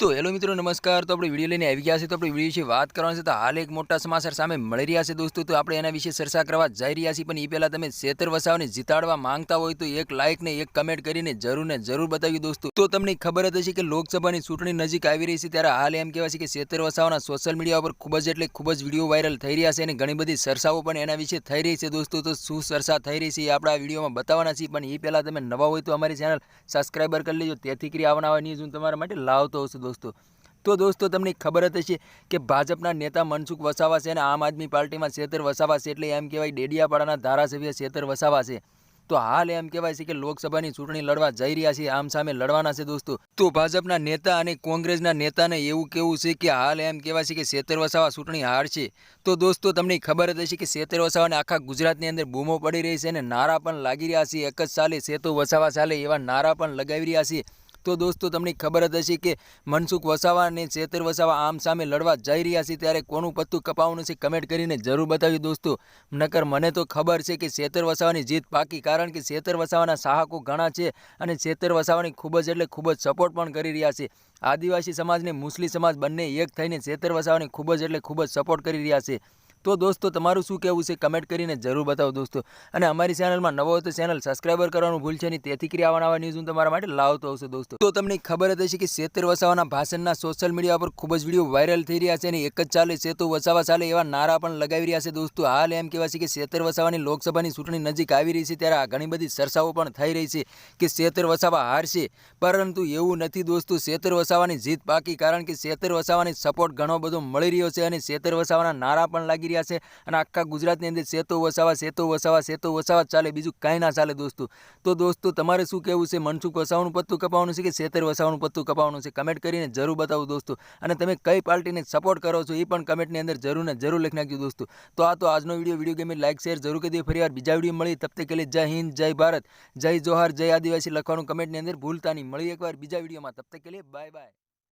તો હેલો મિત્રો, નમસ્કાર. તો આપણે વીડિયો લઈને આવી ગયા છે તો આપણે વીડિયો વિશે વાત કરવાની છે. તો હાલ એક મોટા સમાચાર સામે મળી રહ્યા છે દોસ્તો. તો આપણે એના વિશે ચર્ચા કરવા જઈ રહ્યા છીએ. પણ એ પહેલાં તમે શેતર વસાવને જીતાડવા માંગતા હોય તો એક લાઇક ને એક કમેન્ટ કરીને જરૂર ને જરૂર બતાવ્યું દોસ્તો. તો તમને ખબર જ હશે કે લોકસભાની ચૂંટણી નજીક આવી રહી છે. ત્યારે હાલ એમ કહેવાય છે કે શેતર વસાવના સોશિયલ મીડિયા પર ખૂબ જ એટલે ખૂબ જ વીડિયો વાયરલ થઈ રહ્યા છે. અને ઘણી બધી ચર્ચાઓ પણ એના વિશે થઈ રહી છે દોસ્તો. તો શું ચર્ચા થઈ રહી છે એ આપણે વિડીયોમાં બતાવવાના છીએ. પણ એ પહેલાં તમે નવા હોય તો અમારી ચેનલ સબસ્ક્રાઈબર કરી લેજો. તેથી કરી આવવાના ન્યૂઝ હું તમારા માટે લાવતો હશું દોસ્તો. તો દોસ્તો, તમને ખબર જ હશે કે ભાજપના નેતા મનસુખ વસાવા છે અને આમ આદમી પાર્ટીમાં શેતર વસાવા છે એટલે એમ કહેવાય ડેડિયાપાડાના ધારાસભ્ય શેતર વસાવા છે તો હાલ એમ કહેવાય છે કે લોકસભાની ચૂંટણી લડવા જઈ રહ્યા છે, આમ સામે લડવાના છે દોસ્તો. તો ભાજપના નેતા અને કોંગ્રેસના નેતાને એવું કેવું છે કે હાલ એમ કહેવાય છે કે શેતર વસાવા ચૂંટણી હારશે તો દોસ્તો, તમને ખબર જ હશે કે શેતર વસાવાને આખા ગુજરાતની અંદર બૂમો પડી રહી છે અને નારા પણ લાગી રહ્યા છે. એક જ સાલે સેતો વસાવા ચાલે એવા નારા પણ લગાવી રહ્યા છે. તો દોસ્તો, તમને ખબર જ હશે કે મનસુખ વસાવા અને ચેતર વસાવા આમ સામે લડવા જઈ રહ્યા છે, ત્યારે કોનું પત્તું કપાવવાનું છે કમેન્ટ કરીને જરૂર બતાવ્યું દોસ્તો. નકર મને તો ખબર છે કે ચેતર વસાવાની જીત પાકી, કારણ કે ચેતર વસાવાના સાહકો ઘણા છે અને ચેતર વસાવાની ખૂબ જ એટલે ખૂબ જ સપોર્ટ પણ કરી રહ્યા છે. આદિવાસી સમાજને મુસ્લિમ સમાજ બંને એક થઈને ચેતર વસાવાની ખૂબ જ એટલે ખૂબ જ સપોર્ટ કરી રહ્યા છે. તો દોસ્તો, તમારું શું કહેવું છે? કમેન્ટ કરીને જરૂર બતાવો દોસ્તો. અને અમારી ચેનલમાં નવો હોય તો ચેનલ સબસ્ક્રાઈબર કરવાનું ભૂલશે નહીં. તેથી કરી આવા નવા ન્યૂઝ હું તમારા માટે લાવતો આવશે દોસ્તો. તો તમને ખબર જ હશે કે શેતર વસાવાના ભાષણના સોશિયલ મીડિયા પર ખૂબ જ વીડિયો વાયરલ થઈ રહ્યા છે અને એક જ ચાલે સેતુ વસાવા ચાલે એવા નારા પણ લગાવી રહ્યા છે દોસ્તો. હાલ એમ કહેવાય છે કે શેતર વસાવાની લોકસભાની ચૂંટણી નજીક આવી રહી છે ત્યારે આ ઘણી બધી ચર્ચાઓ પણ થઈ રહી છે કે શેતર વસાવા હારશે. પરંતુ એવું નથી દોસ્તો. શેતર વસાવાની જીત પાકી કારણ કે શેતર વસાવાની સપોર્ટ ઘણો બધો મળી રહ્યો છે અને શેતર વસાવાના નારા પણ લાગી રહ્યા છે અને આખા ગુજરાતની અંદર સેતો વસાવા સેતો વસાવા સેતો વસાવા ચાલે, બીજું કાંઈ ના ચાલે દોસ્તો. તો દોસ્તો, તમારે શું કહેવું છે? મનસુખ વસાવાનું પત્તું કપાવવાનું છે કે શેતર વસાવાનું પત્તું કપાવવાનું છે? કમેન્ટ કરીને જરૂર બતાવો દોસ્તો. અને તમે કઈ પાર્ટીને સપોર્ટ કરો છો એ પણ કમેન્ટની અંદર જરૂર ને જરૂર લખી નાખજો દોસ્તો. તો આ તો આજનો વીડિયો વીડિયો ગમે લાઈક શેર જરૂર કરી ફરી ફરીવાર બીજા વીડિયો મળી તબ તક જય હિન્દ, જય ભારત, જય જોહાર, જય આદિવાસી લખવાનું કમેન્ટની અંદર ભૂલતા નહીં. મળી એકવાર બીજા વિડીયોમાં તબ તક કે બાય બાય